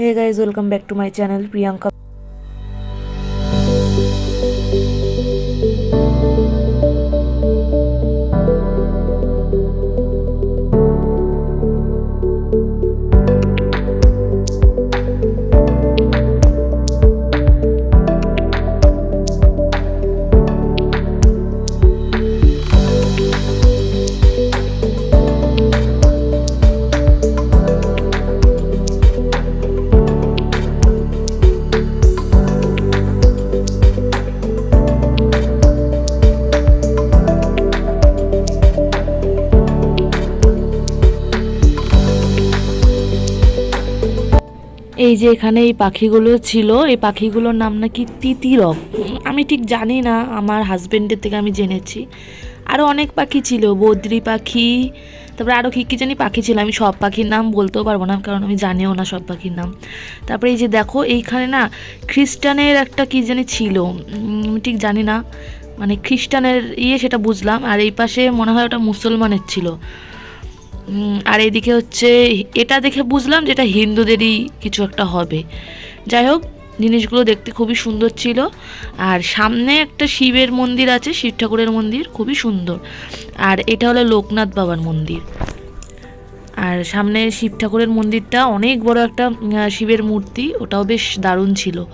hey guys welcome back to my channel Priyanka এই যে এখানে এই পাখিগুলো ছিল, এই পাখিগুলোর নাম নাকি তিতিরক। আমি ঠিক জানি না, আমার হাজবেন্ডের থেকে আমি জেনেছি। আরও অনেক পাখি ছিল, বদ্রি পাখি, তারপরে আরও কী কী জানি পাখি ছিল, আমি সব পাখির নাম বলতেও পারব না, কারণ আমি জানিও না সব পাখির নাম। তারপরে এই যে দেখো, এইখানে না খ্রিস্টানের একটা কী জানি ছিল আমি ঠিক জানি না মানে খ্রিস্টানের ইয়ে সেটা বুঝলাম, আর এই পাশে মনে হয় ওটা মুসলমানের ছিল। আর এদিকে হচ্ছে, এটা দেখে বুঝলাম যেটা হিন্দুদেরই কিছু একটা হবে। যাই হোক, জিনিসগুলো দেখতে খুবই সুন্দর ছিল। আর সামনে একটা শিবের মন্দির আছে, শিব ঠাকুরের মন্দির, খুবই সুন্দর। আর এটা হলো লোকনাথ বাবার মন্দির। আর সামনে শিব ঠাকুরের মন্দিরটা অনেক বড় একটা শিবের মূর্তি, ওটাও বেশ দারুণ ছিল।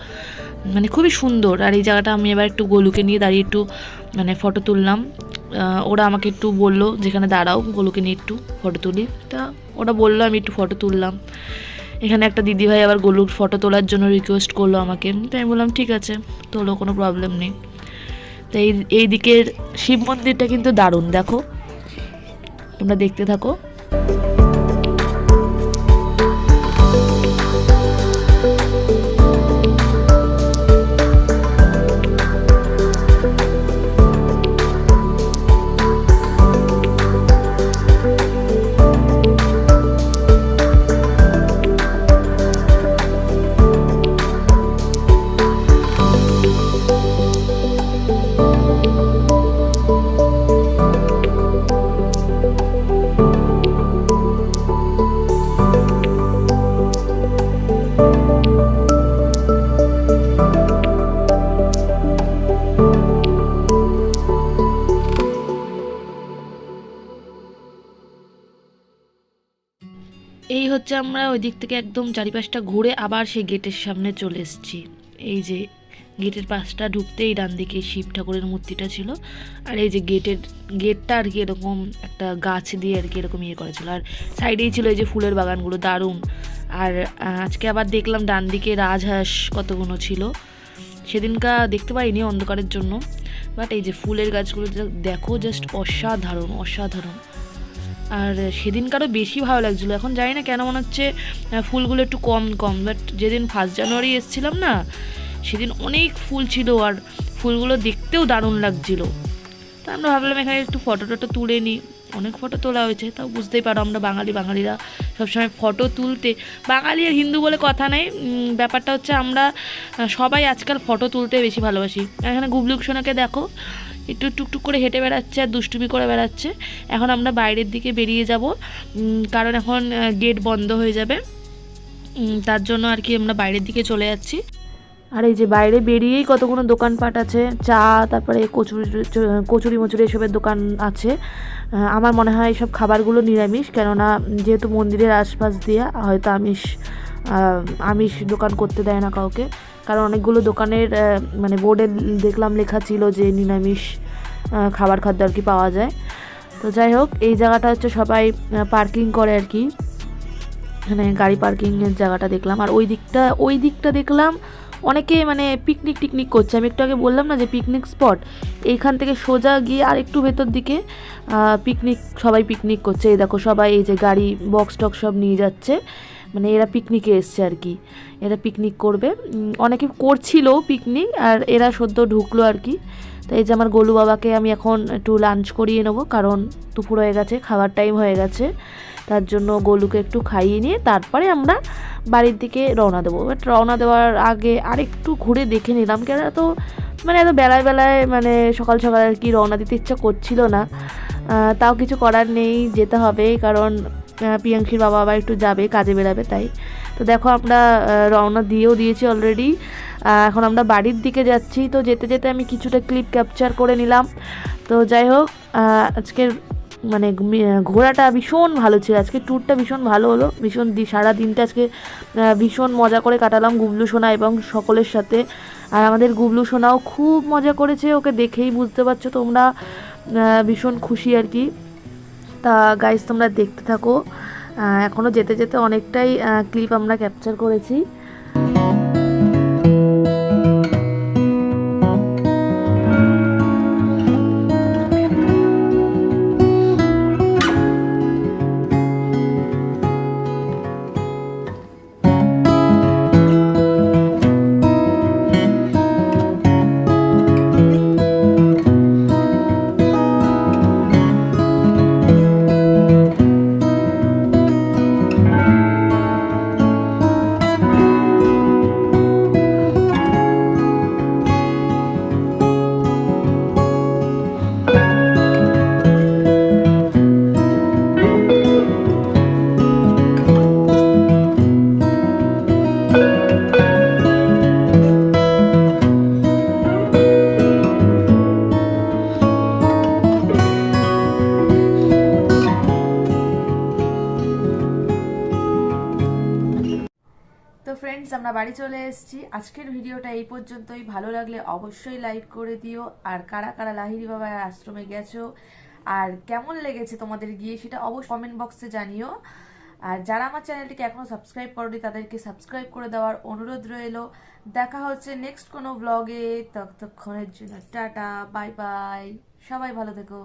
মানে খুবই সুন্দর। আর এই জায়গাটা আমি এবার একটু গোলুকে নিয়ে দাঁড়িয়ে একটু মানে ফটো তুললাম। ওরা আমাকে একটু বলল যেখানে দাঁড়াও গোলুকে নিয়ে একটু ফটো তুলি। তা ওরা বলল, আমি একটু ফটো তুললাম। এখানে একটা দিদিভাই আবার গোলুর ফটো তোলার জন্য রিকোয়েস্ট করল আমাকে। তো আমি বললাম, ঠিক আছে, তোলো, কোনো প্রবলেম নেই। তো এই এই দিকের শিব মন্দিরটা কিন্তু দারুণ, দেখো। তোমরা দেখতে থাকো। হচ্ছে আমরা ওই দিক থেকে একদম চারিপাশটা ঘুরে আবার সেই গেটের সামনে চলে এসেছি। এই যে গেটের পাশটা ঢুকতেই ডান দিকে শিব ঠাকুরের মূর্তিটা ছিল। আর এই যে গেটের, গেটটা আর কি এরকম একটা গাছ দিয়ে আর কি এরকম ইয়ে করা ছিল। আর সাইডেই ছিল এই যে ফুলের বাগানগুলো, দারুণ। আর আজকে আবার দেখলাম ডান দিকে রাজহাঁস কতগুলো ছিল। সেদিনকা দেখতে পাইনি অন্ধকারের জন্য। বাট এই যে ফুলের গাছগুলো, দেখো জাস্ট অসাধারণ অসাধারণ। আর সেদিনকারও বেশি ভালো লাগছিল। এখন জানি না কেন মনে হচ্ছে ফুলগুলো একটু কম কম। বাট যেদিন ফার্স্ট জানুয়ারি এসেছিলাম না, সেদিন অনেক ফুল ছিল আর ফুলগুলো দেখতেও দারুণ লাগছিল। তা আমরা ভাবলাম এখানে একটু ফটো টটো তুলে নিই অনেক ফটো তোলা হয়েছে তাও বুঝতেই পারো আমরা বাঙালি, বাঙালিরা সবসময় ফটো তুলতে। বাঙালি আর হিন্দু বলে কথা নেই। ব্যাপারটা হচ্ছে আমরা সবাই আজকাল ফটো তুলতে বেশি ভালোবাসি। এখানে গুবলুক সোনাকে দেখো একটু টুকটুক করে হেঁটে বেড়াচ্ছে আর দুষ্টুমি করে বেড়াচ্ছে। এখন আমরা বাইরের দিকে বেরিয়ে যাব। কারণ এখন গেট বন্ধ হয়ে যাবে। তার জন্য আর কি আমরা বাইরের দিকে চলে যাচ্ছি। আর এই যে বাইরে বেরিয়েই কতগুলো দোকানপাট আছে, চা, তারপরে কচুরি কচুরি মচুরি এসবের দোকান আছে। আমার মনে হয় এইসব খাবারগুলো নিরামিষ, কেননা যেহেতু মন্দিরের আশপাশ দিয়ে হয়তো আমিষ আমিষ দোকান করতে দেয় না কাউকে। কারণ অনেকগুলো দোকানের মানে বোর্ডে দেখলাম লেখা ছিল যে নিরামিষ খাবার খাদ্য আর কি পাওয়া যায়। তো যাই হোক, এই জায়গাটা হচ্ছে সবাই পার্কিং করে আর কি। এখানে গাড়ি পার্কিংয়ের জায়গাটা দেখলাম। আর ওই দিকটা ওই দিকটা দেখলাম অনেকে মানে পিকনিক টিকনিক করছে। আমি একটু আগে বললাম না যে পিকনিক স্পট এইখান থেকে সোজা গিয়ে আর একটু ভেতর দিকে পিকনিক সবাই পিকনিক করছে। এই দেখো সবাই এই যে গাড়ি বক্স টক্স সব নিয়ে যাচ্ছে। মানে এরা পিকনিকে এসছে আর কি। এরা পিকনিক করবে। অনেকে করছিল পিকনিক আর এরা সদ্য ঢুকলো আর কি। তো এই যে আমার গোলু বাবাকে আমি এখন একটু লাঞ্চ করিয়ে নেব, কারণ দুপুর হয়ে গেছে, খাবার টাইম হয়ে গেছে। তার জন্য গোলুকে একটু খাইয়ে নিয়ে তারপরে আমরা বাড়ির দিকে রওনা দেবো। বাট রওনা দেওয়ার আগে আরেকটু ঘুরে দেখে নিলাম কেন এত মানে এত বেলায় বেলায় মানে সকাল সকাল আর কি রওনা দিতে ইচ্ছা করছিল না। তাও কিছু করার নেই, যেতে হবে, কারণ প্রিয়াংশীর বাবা আবার একটু যাবে, কাজে বেরাবে, তাই। তো দেখো আমরা রওনা দিয়েও দিয়েছি অলরেডি এখন আমরা বাড়ির দিকে যাচ্ছি। তো যেতে যেতে আমি কিছুটা ক্লিপ ক্যাপচার করে নিলাম। তো যাই হোক আজকের মানে ঘোরাটা ভীষণ ভালো ছিল। আজকে ট্যুরটা ভীষণ ভালো হলো। ভীষণ সারা দিনটা আজকে ভীষণ মজা করে কাটালাম গুবলু সোনা এবং সকলের সাথে। আর আমাদের গুবলু সোনাও খুব মজা করেছে। ওকে দেখেই বুঝতে পারছ তোমরা। ভীষণ খুশি আর কি। তা গাইজ তোমরা দেখতে থাকো। এখনও এখনও যেতে যেতে অনেকটাই ক্লিপ আমরা ক্যাপচার করেছি। তো ফ্রেন্ডস আমরা বাড়ি চলে এসেছি। আজকের ভিডিওটা এই পর্যন্তই। ভালো লাগলে অবশ্যই লাইক করে দিও। আর কারা কারা লাহিরি বাবার আশ্রমে গেছো, আর কেমন লেগেছে তোমাদের গিয়ে সেটা অবশ্যই কমেন্ট বক্সে জানিও। আর যারা আমার চ্যানেলটিকে এখনও সাবস্ক্রাইব করনি, তাদেরকে সাবস্ক্রাইব করে দেওয়ার অনুরোধ রইল। দেখা হচ্ছে নেক্সট কোনো ব্লগে ততক্ষণের জন্য টাটা বাই বাই সবাই ভালো থেকো।